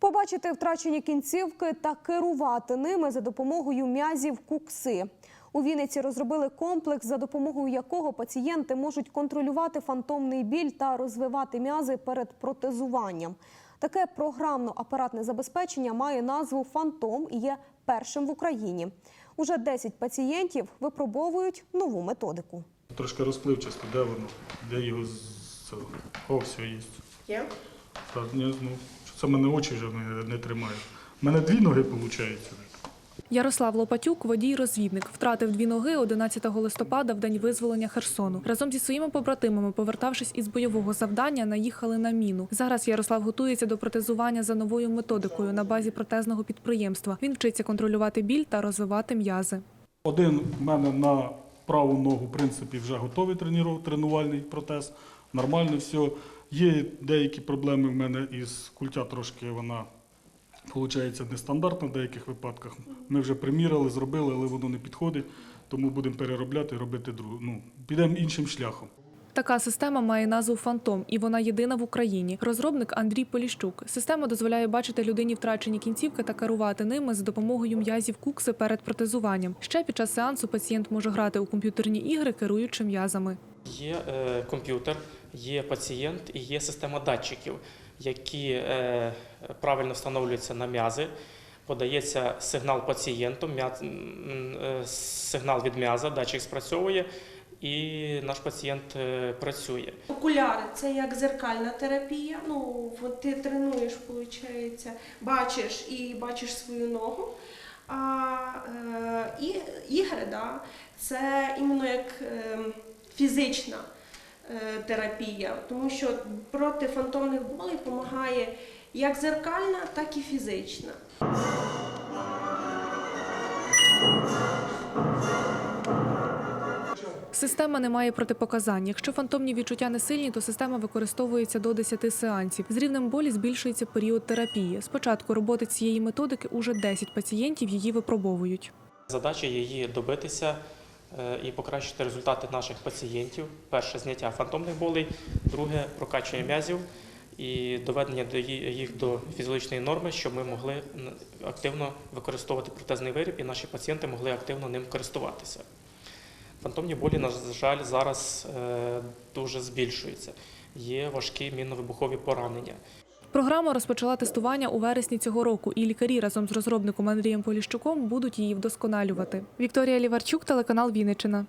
Побачити втрачені кінцівки та керувати ними за допомогою м'язів кукси. У Вінниці розробили комплекс, за допомогою якого пацієнти можуть контролювати фантомний біль та розвивати м'язи перед протезуванням. Таке програмно-апаратне забезпечення має назву Фантом і є першим в Україні. Уже 10 пацієнтів випробовують нову методику. Трошки розпливчасто, де воно? Де його з цього? О, все є. Є? Так, ні, ну, що це мене очі вже не, не тримають. У мене дві ноги виходить. Ярослав Лопатюк, водій-розвідник, втратив дві ноги 11 листопада в день визволення Херсону. Разом зі своїми побратимами, повертавшись із бойового завдання, наїхали на міну. Зараз Ярослав готується до протезування за новою методикою на базі протезного підприємства. Він вчиться контролювати біль та розвивати м'язи. Один в мене на праву ногу, в принципі, вже готовий тренувальний протез. Нормально все. Є деякі проблеми в мене із культя трошки вона виходить нестандартна в деяких випадках. Ми вже приміряли, зробили, але воно не підходить, тому будемо переробляти і робити другу. Ну, підемо іншим шляхом. Така система має назву Фантом, і вона єдина в Україні. Розробник Андрій Поліщук. Система дозволяє бачити людині втрачені кінцівки та керувати ними за допомогою м'язів кукси перед протезуванням. Ще під час сеансу пацієнт може грати у комп'ютерні ігри, керуючи м'язами. Є е, комп'ютер, є пацієнт і є система датчиків, які е, правильно встановлюються на м'язи. Подається сигнал пацієнту, е, сигнал від м'яза, датчик спрацьовує, і наш пацієнт е, працює. Окуляри це як зеркальна терапія. Ну, ти тренуєш, виходить, бачиш і бачиш свою ногу. А е, ігри, да, це іменно як е, фізична терапія, тому що проти фантомних болей допомагає як зеркальна, так і фізична. Система не має протипоказань. Якщо фантомні відчуття не сильні, то система використовується до 10 сеансів. З рівнем болі збільшується період терапії. Спочатку роботи цієї методики уже 10 пацієнтів її випробовують. Задача її добитися е, і покращити результати наших пацієнтів. Перше зняття фантомних болей, друге прокачування м'язів і доведення їх до фізіологічної норми, щоб ми могли активно використовувати протезний виріб і наші пацієнти могли активно ним користуватися. Фантомні болі, на жаль, зараз е, дуже збільшуються. Є важкі мінно-вибухові поранення. Програма розпочала тестування у вересні цього року, і лікарі разом з розробником Андрієм Поліщуком будуть її вдосконалювати. Вікторія Ліварчук, телеканал Вінниччина.